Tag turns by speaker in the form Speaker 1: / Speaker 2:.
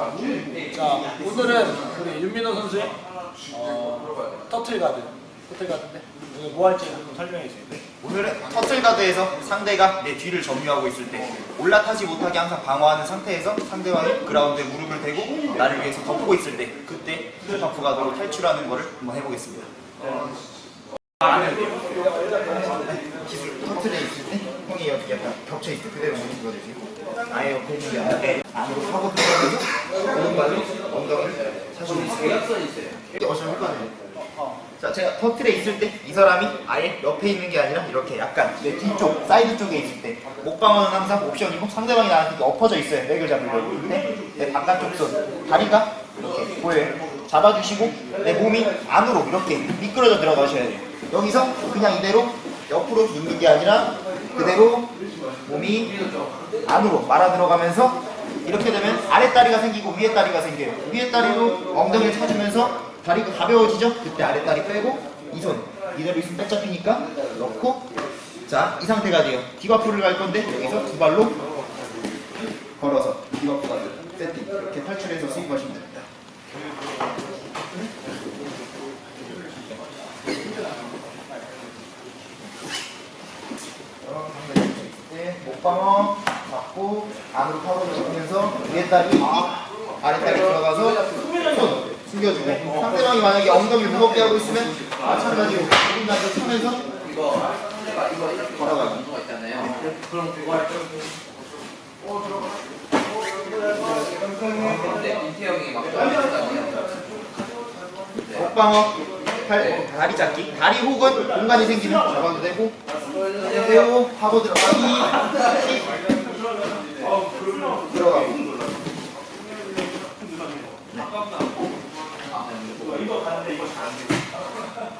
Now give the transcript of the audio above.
Speaker 1: 자, 오늘은 우리 윤민호 선수의 어, 터틀 가드, 터틀 가드인데 오늘 뭐 할지 좀 설명해 주세요. 네.
Speaker 2: 오늘은 터틀가드에서 상대가 내 뒤를 점유하고 있을 때 올라타지 못하게 항상 방어하는 상태에서 상대방이 그라운드에 무릎을 대고 나를 위해서 덮고 있을 때 그때 퍼프 가드로 탈출하는 거를 한번 해보겠습니다. 기술 터틀에 있을 때형 약간 겹쳐 있을 때 그대로 무릎 꿇어주시고 아예 옆에 있는 게 아니라 안으로 파고 들어가면서 오른발로 엉덩이를 사시고 있어요. 어쩌면 효과네요. 자, 제가 터틀에 있을 때 이 사람이 아예 옆에 있는 게 아니라 이렇게 약간 내 뒤쪽, 사이드 쪽에 있을 때 목방어는 항상 옵션이고 상대방이 나한테 엎어져 있어요. 맥을 잡으려고. 근데 내 바깥쪽 손, 다리가 이렇게 보여요. 잡아주시고 내 몸이 안으로 이렇게 미끄러져 들어가셔야 돼요. 여기서 그냥 이대로 옆으로 눕는 게 아니라 그대로 몸이 안으로 말아 들어가면서 이렇게 되면 아랫다리가 생기고 위에 다리가 생겨요. 위에 다리로 엉덩이를 찾으면서 다리가 가벼워지죠? 그때 아랫다리 빼고 이 손 이대로 있으면 백 잡히니까 넣고 자 이 상태가 돼요. 디바프를 갈 건데 여기서 두 발로 걸어서 디바프 가드 세팅 이렇게 탈출해서 스윙하시면 됩니 다. 네, 목방어 잡고 안으로 파고 들어가면서 위에 다리 아래 다리 들어가서 손 숙여주고 상대방이 만약에 엉덩이를 무겁게 하고 있으면 마찬가지로 누군가한테 치면서
Speaker 3: 이거 이거 이거 이렇게. 걸어가는 거 있잖아요. 그럼 그거 할 때. 근데 임태형이 막 떨어졌다고요.
Speaker 2: 목방어 팔, 다리 잡기? 다리 혹은 공간이 생기면 잡아도 되고. 세우 하고 들어가기. 들어가고. 네.